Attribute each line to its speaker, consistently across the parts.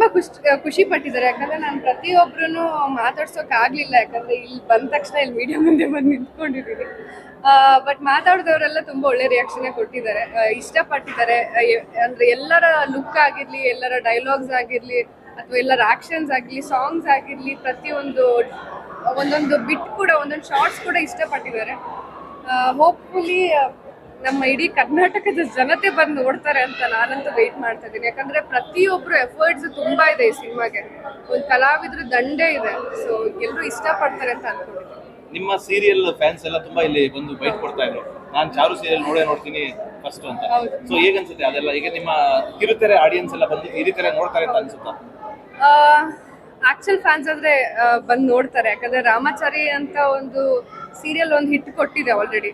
Speaker 1: ತುಂಬಾ ಖುಷಿ ಖುಷಿ ಪಟ್ಟಿದ್ದಾರೆ. ಯಾಕಂದ್ರೆ ನಾನು ಪ್ರತಿಯೊಬ್ರು ಮಾತಾಡ್ಸೋಕೆ ಆಗ್ಲಿಲ್ಲ. ಯಾಕಂದ್ರೆ ಇಲ್ಲಿ ಬಂದ ತಕ್ಷಣ ಇಲ್ಲಿ ಮೀಡಿಯಾ ಮುಂದೆ ಬಂದು ನಿಂತ್ಕೊಂಡಿದ್ದೀನಿ ಬಟ್ ಮಾತಾಡಿದವರೆಲ್ಲ ತುಂಬಾ ಒಳ್ಳೆ ರಿಯಾಕ್ಷನ್ ಕೊಟ್ಟಿದ್ದಾರೆ. ಇಷ್ಟಪಟ್ಟಿದ್ದಾರೆ. ಅಂದ್ರೆ ಎಲ್ಲರ ಲುಕ್ ಆಗಿರ್ಲಿ, ಎಲ್ಲರ ಡೈಲಾಗ್ಸ್ ಆಗಿರ್ಲಿ, ಅಥವಾ ಎಲ್ಲರ ಆಕ್ಷನ್ಸ್ ಆಗಿರ್ಲಿ ಸಾಂಗ್ಸ್ ಆಗಿರ್ಲಿ, ಪ್ರತಿಯೊಂದು, ಒಂದೊಂದು ಬಿಟ್ ಕೂಡ, ಒಂದೊಂದು ಶಾರ್ಟ್ಸ್ ಕೂಡ ಇಷ್ಟಪಟ್ಟಿದ್ದಾರೆ. ಹೋಪ್ಫುಲಿ ನಮ್ಮ ಇಡೀ ಕರ್ನಾಟಕದ ಜನತೆ ಬಂದು ನೋಡ್ತಾರೆ ಅಂತ ನಾನಂತೂ ವೆಯ್ಟ್ ಮಾಡ್ತಾ ಇದ್ದೀನಿ. ಯಾಕಂದ್ರೆ ಪ್ರತಿಯೊಬ್ರು ಎಫರ್ಟ್ಸ್ ತುಂಬಾ ಇದೆ ಈ ಸಿನಿಮಾಗೆ. ಒಂದು ಕಲಾವಿದ್ರ ದಂಡೆ ಇದೆ. ಸೊ ಎಲ್ಲರೂ ಇಷ್ಟಪಡ್ತಾರೆ ಅಂತ ಅನ್ಕೊಂಡಿದ್ದೀನಿ.
Speaker 2: ನಿಮ್ಮ ಸೀರಿಯಲ್ ಫ್ಯಾನ್ಸ್ ಎಲ್ಲ ತುಂಬಾ ಇಲ್ಲಿ ಬಂದು ಬೈಟ್ ಕೊಡ್ತಾ ಇದ್ರು. ನಾನು ಚಾರು ಸೀರಿಯಲ್ ನೋಡೇ ನೋಡ್ತೀನಿ ಫಸ್ಟ್ ಅಂತ. ಸೊ ಹೇಗನ್ಸುತ್ತೆ ಅದೆಲ್ಲ? ಈಗ ನಿಮ್ಮ ಕಿರುತೆರೆ ಆಡಿಯನ್ಸ್ ಎಲ್ಲ ಬಂದು ಈ ತರ ನೋಡ್ತಾರೆ ಅಂತ ಅನ್ಸುತ್ತಾ?
Speaker 1: ಆಕ್ಚುಲ್ ಫ್ಯಾನ್ಸ್ ಆದ್ರೆ ಬಂದು ನೋಡ್ತಾರೆ. ಯಾಕಂದ್ರೆ ರಾಮಾಚಾರಿ ಅಂತ ಒಂದು ಸೀರಿಯಲ್ ಒಂದು ಹಿಟ್ ಕೊಟ್ಟಿದೆ ಆಲ್ರೆಡಿ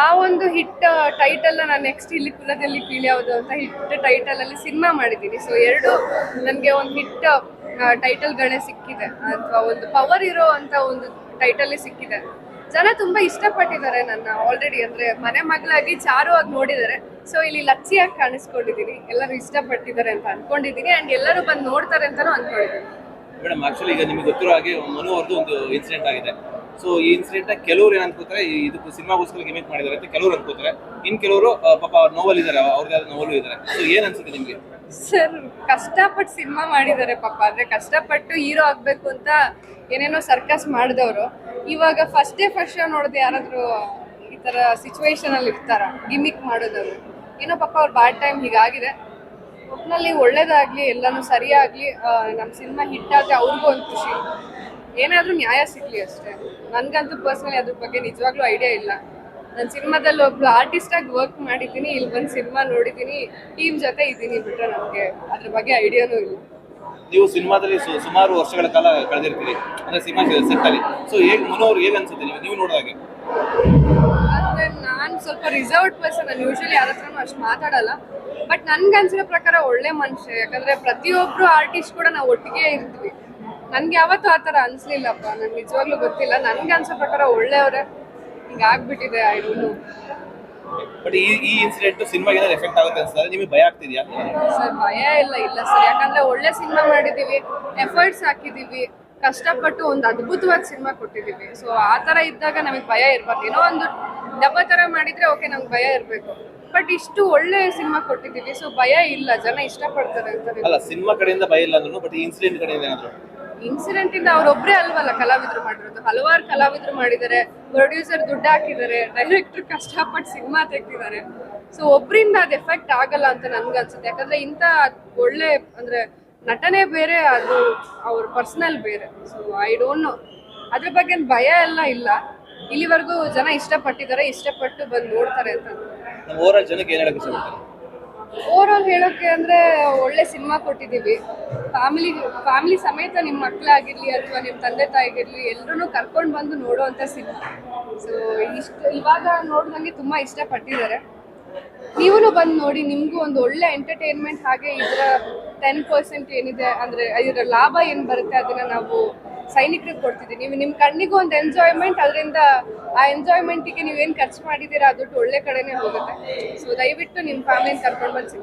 Speaker 1: ಆ ಒಂದು ಹಿಟ್ ಟೈಟಲ್ ನಾನು ನೆಕ್ಸ್ಟ್ ಇಲ್ಲಿ ಕುಲದಲ್ಲಿ ಕೀಳ್ಯಾವುದು ಅಂತ ಹಿಟ್ ಟೈಟಲ್ ಅಲ್ಲಿ ಸಿನಿಮಾ ಮಾಡಿದ್ದೀನಿ. ಸೊ ಎರಡು ನನಗೆ ಒಂದು ಹಿಟ್ ಟೈಟಲ್ಗಳೇ ಸಿಕ್ಕಿದೆ. ಅಥವಾ ಒಂದು ಪವರ್ ಇರೋ ಅಂತ ಒಂದು ಟೈಟಲ್ ಸಿಕ್ಕಿದೆ. ಜನ ತುಂಬಾ ಇಷ್ಟಪಟ್ಟಿದ್ದಾರೆ ನನ್ನ ಆಲ್ರೆಡಿ ಅಂದ್ರೆ ಮನೆ ಮಗಳಾಗಿ ಚಾರು ಆಗಿ ನೋಡಿದ್ದಾರೆ. ಸೊ ಇಲ್ಲಿ ಲಚ್ಚಿಯಾಗಿ ಕಾಣಿಸ್ಕೊಂಡಿದ್ದೀನಿ. ಎಲ್ಲರೂ ಇಷ್ಟಪಟ್ಟಿದ್ದಾರೆ ಅಂತ ಅನ್ಕೊಂಡಿದ್ದೀನಿ. ಅಂಡ್ ಎಲ್ಲರೂ ಬಂದು ನೋಡ್ತಾರೆ ಅಂತಾನೂ ಅನ್ಕೊಂಡಿದ್ದೀನಿ.
Speaker 2: ಮೇಡಮ್ ಆಕ್ಚುಲಿ ಈಗ ನಿಮ್ಗೆ ಗೊತ್ತಿರೋ ಹಾಗೆ ಮನು ಅವ್ರದ್ದು ಒಂದು ಇನ್ಸಿಡೆಂಟ್ ಆಗಿದೆ. ಸೊ ಈ ಇನ್ಸಿಡೆಂಟ್ ಕೆಲವರು ಏನ್ ಅನ್ಕೋತಾರೆ ಇದು ಇದಕ್ಕೆ ಸಿನಿಮಾಗೋಸ್ಕರ ಗಿಮಿಕ್ ಮಾಡಿದ್ದಾರೆ ಅಂತ ಕೆಲವರು ಅನ್ಕೋತಾರೆ. ಇನ್ ಕೆಲವರು ಪಾಪ ಅವ್ರ ನೋವಲ್ ಇದ್ದಾರೆ, ಅವ್ರದ್ದು ನೋವಲು ಇದ್ದಾರೆ. ಸೊ ಏನ್ ಅನ್ಸುತ್ತೆ ನಿಮ್ಗೆ?
Speaker 1: ಸರ್ ಕಷ್ಟಪಟ್ಟು ಸಿನಿಮಾ ಮಾಡಿದ್ದಾರೆ ಪಾಪ. ಅಂದ್ರೆ ಕಷ್ಟಪಟ್ಟು ಹೀರೋ ಆಗ್ಬೇಕು ಅಂತ ಏನೇನೋ ಸರ್ಕಸ್ ಮಾಡಿದವರು. ಇವಾಗ ಫಸ್ಟ್ ಡೇ ಫಸ್ಟ್ ಶೋ ನೋಡಿದ್ರೆ ಯಾರಾದ್ರೂ ಈ ತರ ಸಿಚುವೇಶನ್ ಅಲ್ಲಿ ಇರ್ತಾರ? ಗಿಮಿಕ್ ಮಾಡೋದವ್ರು. ಏನೋ ಪಾಪ ಅವ್ರ ಬ್ಯಾಡ್ ಟೈಮ್ ಹೀಗಾಗಿದೆ. ಒಟ್ನಲ್ಲಿ ಒಳ್ಳೇದಾಗ್ಲಿ ಎಲ್ಲಾನು ಸರಿಯಾಗ್ಲಿ ನಮ್ಮ ನಮ್ ಸಿನಿಮಾ ಹಿಟ್ ಆದ್ರೆ ಅವ್ರಿಗೂ ಒಂದು ಖುಷಿ. ಏನಾದ್ರೂ ನ್ಯಾಯ ಸಿಗ್ಲಿ ಅಷ್ಟೇ. ನನ್ಗಂತೂ ಪರ್ಸನಲಿ ಅದ್ರ ಬಗ್ಗೆ ನಿಜವಾಗ್ಲೂ ಐಡಿಯಾ ಇಲ್ಲ. ನಾನು ಸಿನಿಮಾದಲ್ಲಿ ಒಬ್ಳು ಆರ್ಟಿಸ್ಟ್ ಆಗಿ ವರ್ಕ್ ಮಾಡಿದ್ದೀನಿ ಇಲ್ಲಿ ಬಂದು ಸಿನಿಮಾ ನೋಡಿದ್ದೀನಿ ಟೀಮ್ ಜೊತೆ ಇದ್ದೀನಿ ಬಿಟ್ರೆ ನಮಗೆ ಅದ್ರ ಬಗ್ಗೆ ಐಡಿಯಾನೂ ಇಲ್ಲ.
Speaker 2: ನೀವು ಸಿನಿಮಾದಲ್ಲಿ ಸುಮಾರು ವರ್ಷಗಳ ಕಾಲ ಕಳೆದಿರ್ತೀರಿ. ಅಂದ್ರೆ ಸಿನಿಮಾ ಸೆಟ್ ಅಲ್ಲಿ. ಸೊ ಹೇಗೆ ಮನು ಹೇಗೆ ಅನ್ಸುತ್ತೆ ನೀವು ನೀವು ನೋಡಿದಾಗೆ
Speaker 1: ಅಂದ್ರೆ ನಾನು ಸ್ವಲ್ಪ ರಿಸರ್ವ್ಡ್ ಪರ್ಸನ್ ನಾನು. ಯೂಶಲಿ ಯಾರ ಹತ್ರನೂ ಅಷ್ಟು ಮಾತಾಡಲ್ಲ. ಬಟ್ ನನ್ಗೆ ಅನ್ಸಿರೋ ಪ್ರಕಾರ ಒಳ್ಳೆ ಮನುಷ್ಯ ಯಾಕಂದ್ರೆ ಪ್ರತಿಯೊಬ್ರು ಆರ್ಟಿಸ್ಟ್ ಕೂಡ ನಾವು ಒಟ್ಟಿಗೆ ಇರ್ತೀವಿ. ನನ್ಗೆ ಯಾವತ್ತೂ ಆ ಥರ ಅನ್ಸ್ಲಿಲ್ಲಪ್ಪ ನನ್ಗೆ ನಿಜವಾಗ್ಲೂ ಗೊತ್ತಿಲ್ಲ. ನನ್ಗೆ ಅನ್ಸೋ ಪ್ರಕಾರ ಒಳ್ಳೆಯವ್ರೆ. ಹಿಂಗಾಗ್ಬಿಟ್ಟಿದೆ ಐ ಡೋಂಟ್
Speaker 2: ಬಟ್ ಈ ಈ ಇನ್ಸಿಡೆಂಟ್ ಸಿನಿಮಾಗೆ ಏನಾದ್ರು ಎಫೆಕ್ಟ್ ಆಗುತ್ತೆ ಸರ್? ನಿಮಗೆ ಭಯ ಆಗ್ತಿದ್ಯಾ?
Speaker 1: ಸರ್ ಭಯ ಇಲ್ಲ ಇಲ್ಲ ಸರ್. ಯಾಕಂದ್ರೆ ಒಳ್ಳೆ ಸಿನಿಮಾ ಮಾಡಿದೀವಿ ಎಫರ್ಟ್ಸ್ ಹಾಕಿದೀವಿ ಕಷ್ಟಪಟ್ಟು ಒಂದು ಅದ್ಭುತವಾದ ಸಿನಿಮಾ ಕೊಟ್ಟಿದೀವಿ. ಸೊ ಆ ತರ ಇದ್ದಾಗ ನಮಗೆ ಭಯ ಇರ್ಬಾರ್ದು ಏನೋ ಒಂದು ಡಬ್ಬ ತರ ಮಾಡಿದ್ರೆ ಓಕೆ ನಮ್ಗೆ ಭಯ ಇರಬೇಕು. ಬಟ್ ಇಷ್ಟು ಒಳ್ಳೆ ಸಿನಿಮಾ ಕೊಟ್ಟಿದ್ದೀವಿ ಸೊ ಭಯ ಇಲ್ಲ ಜನ ಇಷ್ಟಪಡ್ತಾರೆ ಅಂತ
Speaker 2: ಅಲ್ಲ ಸಿನಿಮಾ ಕಡೆಯಿಂದ ಭಯ ಇಲ್ಲ ಅಂದ್ರೂ ಬಟ್ ಇನ್ಸಿಡೆಂಟ್ ಕಡೆಯಿಂದ ಏನಾದ್ರು?
Speaker 1: ಇನ್ಸಿಡೆಂಟ್ ಇಂದ ಅವ್ರೊಬ್ರೇ ಅಲ್ವಲ್ಲ ಕಲಾವಿದ್ರು ಮಾಡಿರೋದು ಹಲವಾರು ಕಲಾವಿದ್ರು ಮಾಡಿದ್ದಾರೆ ಪ್ರೊಡ್ಯೂಸರ್ ದುಡ್ಡು ಹಾಕಿದ್ದಾರೆ ಡೈರೆಕ್ಟರ್ ಕಷ್ಟಪಟ್ಟು ಸಿನಿಮಾ ತೆಗ್ದಿದ್ದಾರೆ. ಸೊ ಒಬ್ರಿಂದ ಅದು ಎಫೆಕ್ಟ್ ಆಗಲ್ಲ ಅಂತ ನನ್ಗೆ ಅನ್ಸುತ್ತೆ ಯಾಕಂದ್ರೆ ಇಂಥ ಒಳ್ಳೆ ಅಂದ್ರೆ ನಟನೆ ಬೇರೆ ಅದು ಅವ್ರ ಪರ್ಸನಲ್ ಬೇರೆ. ಸೊ ಐ ಡೋಂಟ್ ನೋ ಅದ್ರ ಬಗ್ಗೆ ಭಯ ಎಲ್ಲ ಇಲ್ಲ. ಇಲ್ಲಿವರೆಗೂ ಜನ ಇಷ್ಟಪಟ್ಟಿದ್ದಾರೆ ಇಷ್ಟಪಟ್ಟು ಬಂದು ನೋಡ್ತಾರೆ ಅಂತ.
Speaker 2: ನಮ್ಮ ಓವರಾಲ್ ಜನಕ್ಕೆ ಏನು
Speaker 1: ಹೇಳಕ್ಕೆ ಹೇಳೋಕೆ ಅಂದ್ರೆ ಒಳ್ಳೆ ಸಿನಿಮಾ ಕೊಟ್ಟಿದ್ದೀವಿ. ಫ್ಯಾಮಿಲಿ ಫ್ಯಾಮಿಲಿ ಸಮೇತ ನಿಮ್ಮ ಮಕ್ಕಳಾಗಿರ್ಲಿ ಅಥವಾ ನಿಮ್ಮ ತಂದೆ ತಾಯಿಗಿರ್ಲಿ ಎಲ್ಲರೂ ಕರ್ಕೊಂಡು ಬಂದು ನೋಡುವಂತ ಸಿನಿಮಾ ಸೊ ಇಷ್ಟು ಇವಾಗ ನೋಡಿದಂಗೆ ತುಂಬಾ ಇಷ್ಟಪಟ್ಟಿದ್ದಾರೆ. ನೀವೂ ಬಂದು ನೋಡಿ, ನಿಮ್ಗೂ ಒಂದು ಒಳ್ಳೆ ಎಂಟರ್ಟೈನ್ಮೆಂಟ್ ಹಾಗೆ ಇದರ ಟೆನ್ ಪರ್ಸೆಂಟ್ ಏನಿದೆ ಅಂದ್ರೆ, ಇದರ ಲಾಭ ಏನು ಬರುತ್ತೆ ಅದನ್ನ ನಾವು ಸೈನಿಕರಿಗೆ ಕೊಡ್ತಿದ್ದೀವಿ ನೀವು ನಿಮ್ಮ ಕಣ್ಣಿಗೂ ಒಂದು ಎಂಜಾಯ್ಮೆಂಟ್ ಅದರಿಂದ ಆ ಎಂಜಾಯ್ಮೆಂಟಿಗೆ ನೀವೇನು ಖರ್ಚು ಮಾಡಿದ್ದೀರಾ ಅದು ಒಳ್ಳೆ ಕಡೆನೇ ಹೋಗುತ್ತೆ ಸೊ ದಯವಿಟ್ಟು ನಿಮ್ಮ ಫ್ಯಾಮಿಲಿ ಕರ್ಕೊಂಡು ಬಂದು.